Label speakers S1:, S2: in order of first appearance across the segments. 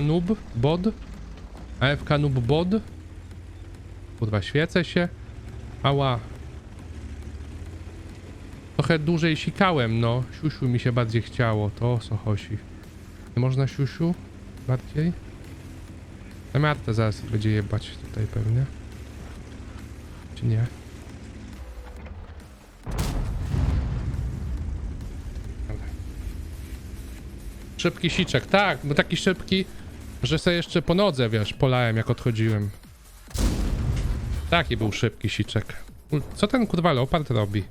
S1: noob bod. AFK noob bod. Kurwa, świecę się. Ała. Trochę dłużej sikałem, no. Siusiu mi się bardziej chciało. To chodzi. Nie można siusiu? Bardziej? Na Martę zaraz będzie jebać tutaj pewnie. Czy nie? Szybki siczek, tak, bo taki szybki, że sobie jeszcze po nodze, wiesz, polałem jak odchodziłem. Taki był szybki siczek. Co ten kurwa leopard robi?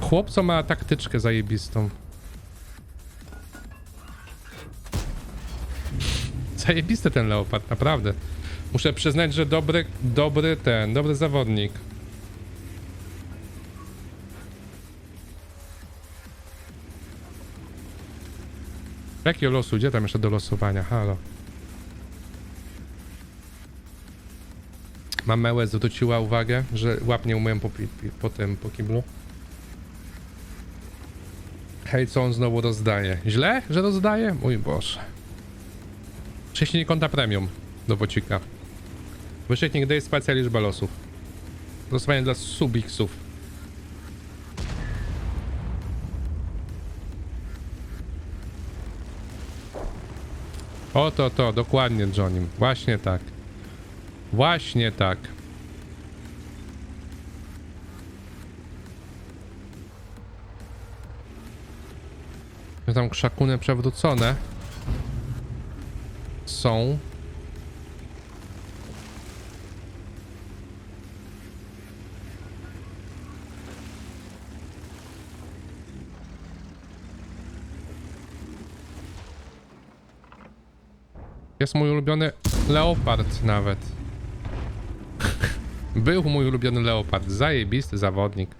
S1: Chłop, co ma taktyczkę zajebistą. Zajebisty ten leopard, naprawdę. Muszę przyznać, że dobry, dobry ten, dobry zawodnik. Jakie losu? Gdzie tam jeszcze do losowania? Halo. Mamełę zwróciła uwagę, że łap nie umyłem po, po tym, po kiblu. Hej, co on znowu rozdaje? Źle, że rozdaje? Mój Boże. Wcześniej konta premium do Wocika. Nigdy jest spacja liczba losów. Losowanie dla subiksów. Oto to, dokładnie Johnny. Właśnie tak. Właśnie tak. Tam krzakuny przewrócone są. Jest mój ulubiony leopard nawet. Był mój ulubiony leopard. Zajebisty zawodnik.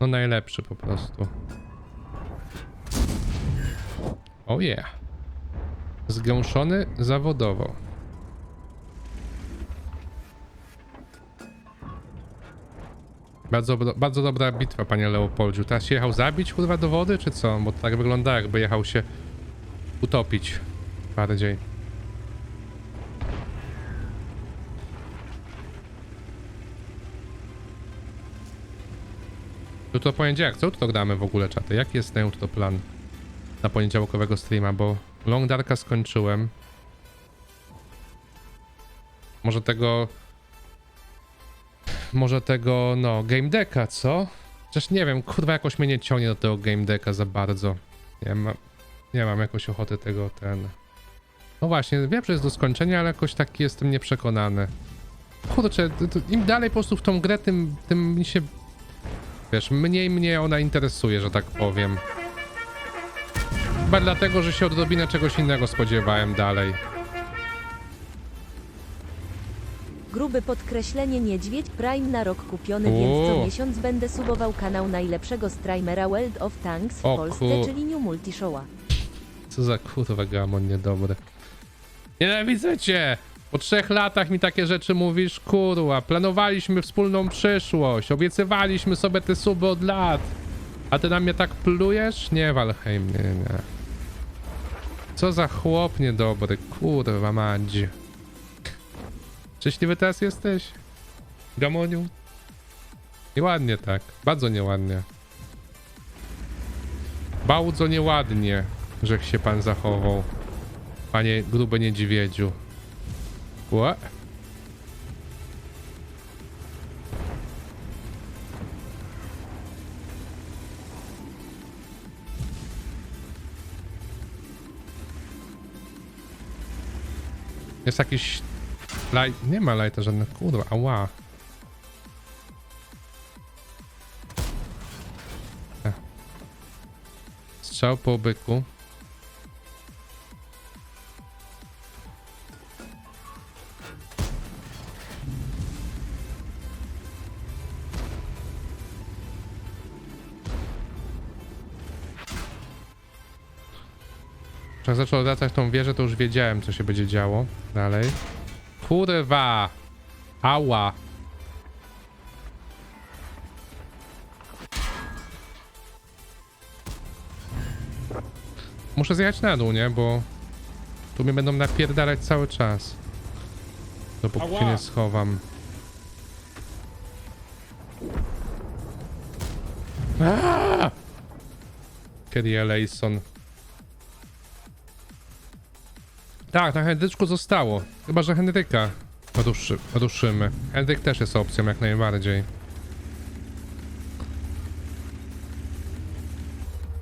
S1: No najlepszy po prostu. Oh yeah. Zgęszony zawodowo. Bardzo, bardzo dobra bitwa, panie Leopoldziu. Teraz się jechał zabić, kurwa, do wody, czy co? Bo tak wygląda, jakby jechał się utopić bardziej. Jutro poniedziałek, co jutro gramy w ogóle, czaty? Jaki jest ten jutro plan na poniedziałkowego streama, bo Long Darka skończyłem. Może tego... Może tego, no, Game Decka, co? Chociaż nie wiem, kurwa, jakoś mnie nie ciągnie do tego Game Decka za bardzo. Nie mam, nie mam jakoś ochoty tego, ten... No właśnie, wiem, że jest do skończenia, ale jakoś taki jestem nieprzekonany. Kurczę, im dalej po prostu w tą grę, tym, tym mi się Wiesz, mniej mnie ona interesuje, że tak powiem. Chyba dlatego, że się odrobinę czegoś innego spodziewałem dalej.
S2: Gruby podkreślenie niedźwiedź Prime na rok kupiony, więc
S1: Uuu.
S2: co miesiąc będę subował kanał najlepszego streamera World of Tanks w
S1: O
S2: Polsce,
S1: kur-
S2: czyli New Multishowa.
S1: Co za kurwa gamon niedobry. Nienawidzę cię! Po trzech latach mi takie rzeczy mówisz, kurwa. Planowaliśmy wspólną przyszłość, obiecywaliśmy sobie te suby od lat. A ty na mnie tak plujesz? Nie, Valheim, nie, nie. Co za chłop niedobry, kurwa madzi. Szczęśliwy teraz jesteś? Gamoniu? Nieładnie tak, bardzo nieładnie. Bardzo nieładnie, że się pan zachował. Panie gruby niedźwiedziu. Ła? Jest jakiś... Laj... Nie ma lajta żadnych, kurwa, ała. Strzał po byku. Jak zaczął wracać tą wieżę, to już wiedziałem, co się będzie działo dalej. Kurwa! Ała! Muszę zjechać na dół, nie? Bo Tu mnie będą napierdalać cały czas. Dopóki się nie schowam. Aaaa! Kerry Elejson. Tak, na Henryczku zostało. Chyba, że Henryka ruszy, ruszymy. Henryk też jest opcją jak najbardziej.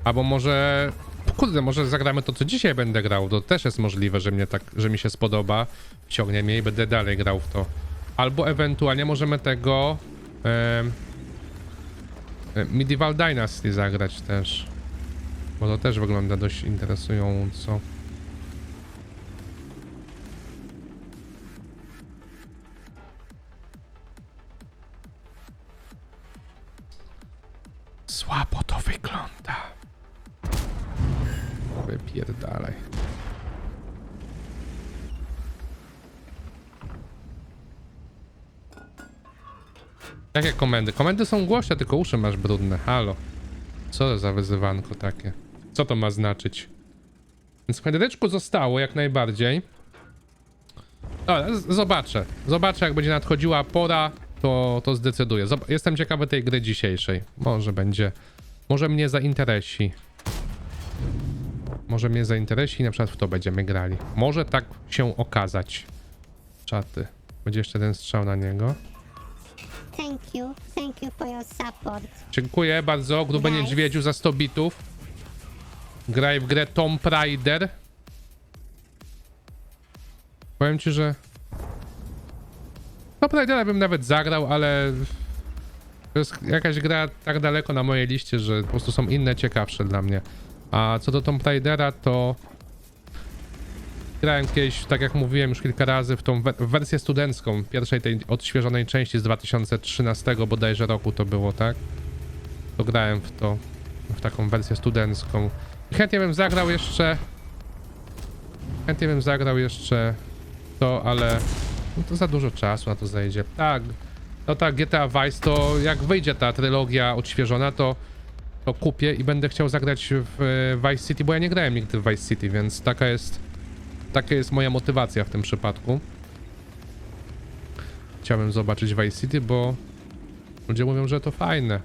S1: Albo może... Kurde, może zagramy to, co dzisiaj będę grał. To też jest możliwe, że mnie tak, że mi się spodoba. Wciągnie mnie i będę dalej grał w to. Albo ewentualnie możemy tego... e, Medieval Dynasty zagrać też. Bo to też wygląda dość interesująco. Słabo to wygląda. Wypierdalaj. Jakie komendy? Komendy są głośne, tylko uszy masz brudne. Halo. Co za wyzywanko takie? Co to ma znaczyć? Więc w Henryczku zostało jak najbardziej. Dobra, zobaczę. Zobaczę, jak będzie nadchodziła pora, to, to zdecyduję. Zob- Jestem ciekawy tej gry dzisiejszej. Może będzie. Może mnie zainteresi. Może mnie zainteresi i na przykład w to będziemy grali. Może tak się okazać. Czaty. Będzie jeszcze ten strzał na niego.
S3: Thank you. Thank you for your support.
S1: Dziękuję bardzo, grube
S3: Nice.
S1: niedźwiedziu za 100 bitów. Graj w grę Tomb Raider. Powiem ci, że... Tomb Raidera bym nawet zagrał, ale... To jest jakaś gra tak daleko na mojej liście, że po prostu są inne ciekawsze dla mnie. A co do Tomb Raidera, to... Grałem kiedyś, tak jak mówiłem już kilka razy, w tą we- wersję studencką pierwszej tej odświeżonej części z 2013 bodajże roku to było, tak? To grałem w to, w taką wersję studencką. I chętnie bym zagrał jeszcze... Chętnie bym zagrał jeszcze to, ale no to za dużo czasu na to zajdzie. Tak, no tak, GTA Vice to jak wyjdzie ta trylogia odświeżona, to, to kupię i będę chciał zagrać w e, Vice City, bo ja nie grałem nigdy w Vice City, więc taka jest, taka jest moja motywacja w tym przypadku. Chciałbym zobaczyć Vice City, bo ludzie mówią, że to fajne.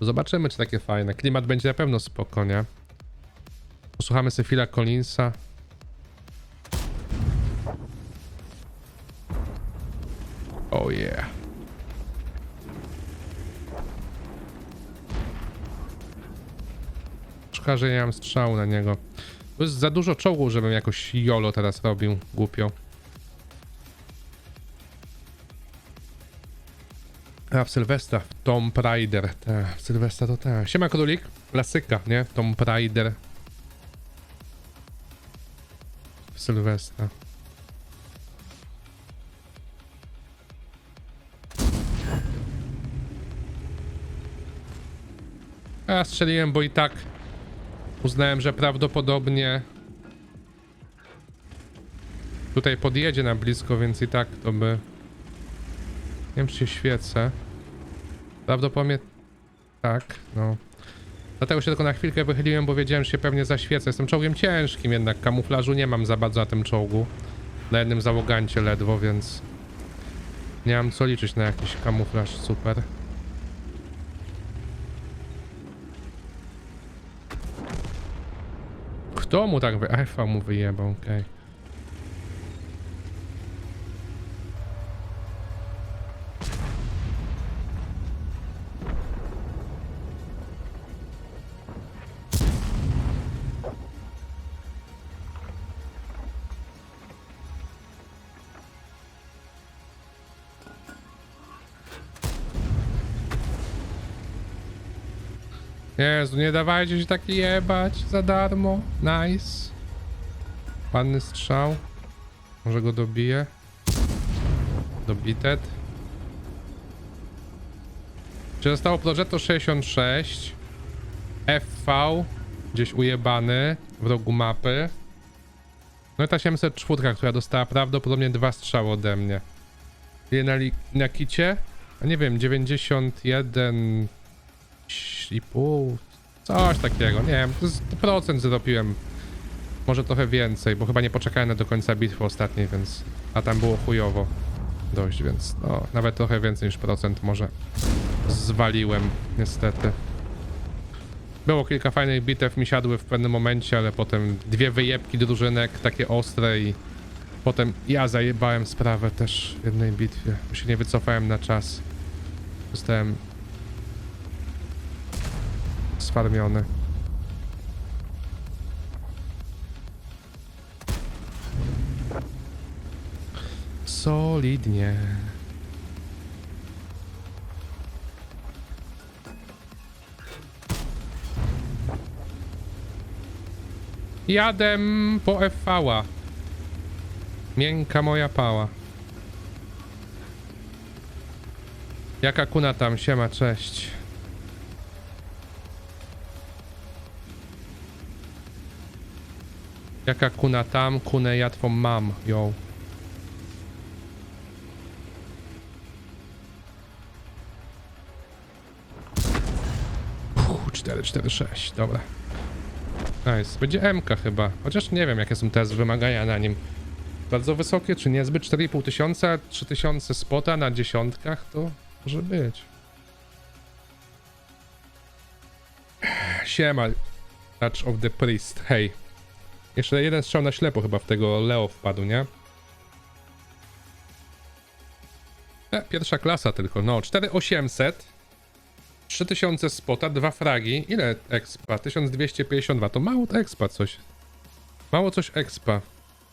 S1: Zobaczymy, czy takie fajne. Klimat będzie na pewno spoko, nie? Posłuchamy sobie Phila Collinsa. Oh yeah. Szkoda, że nie mam strzału na niego. To jest za dużo czołgów, żebym jakoś jolo teraz robił. Głupio. A w Sylwestra, w Tomb Raider. Tak, w Sylwestra to tak. Siema Królik, klasyka, nie? Tomb Raider. W Sylwestra. Ja strzeliłem, bo i tak uznałem, że prawdopodobnie tutaj podjedzie na blisko, więc i tak to by... Nie wiem, czy się świecę. Prawdopodobnie tak, no. Dlatego się tylko na chwilkę wychyliłem, bo wiedziałem, że się pewnie zaświecę. Jestem czołgiem ciężkim, jednak kamuflażu nie mam za bardzo na tym czołgu. Na jednym załogancie ledwo, więc nie mam co liczyć na jakiś kamuflaż super. Kto mu tak wy... Efa mu wyjebał, okej. Jezu, nie dawajcie się tak jebać za darmo. Nice. Panny strzał. Może go dobiję. Dobitet. Czy zostało Progetto 66? FV. Gdzieś ujebany. W rogu mapy. No i ta 704, która dostała prawdopodobnie dwa strzały ode mnie. Ile na, na kicie? A nie wiem, 91 i pół. Coś takiego, nie wiem, to jest procent zrobiłem Może trochę więcej, bo chyba nie poczekałem do końca bitwy ostatniej, więc... A tam było chujowo dość, więc no, nawet trochę więcej niż procent może zwaliłem, niestety. Było kilka fajnych bitew, mi siadły w pewnym momencie, ale potem dwie wyjebki drużynek, takie ostre i potem ja zajebałem sprawę też w jednej bitwie, bo się nie wycofałem na czas. Zostałem sfarmiony. Solidnie. Jadę po FV-a. Miękka moja pała. Jaka kuna tam? Siema, cześć. Jaka kuna tam? Kunę ja twą mam, ją. Uff, 4, 4, 6, dobra. Nice. Będzie MK chyba. Chociaż nie wiem, jakie są teraz wymagania na nim. Bardzo wysokie, czy niezbyt? 4,5 tysiąca, 3000 spota na dziesiątkach, to może być. Siema. Touch of the Priest, hej. Jeszcze jeden strzał na ślepo chyba w tego Leo wpadł, nie? E, pierwsza klasa tylko, no. 4800. 3000 spota, dwa fragi. Ile expa? 1252. To mało expa coś. Mało coś expa.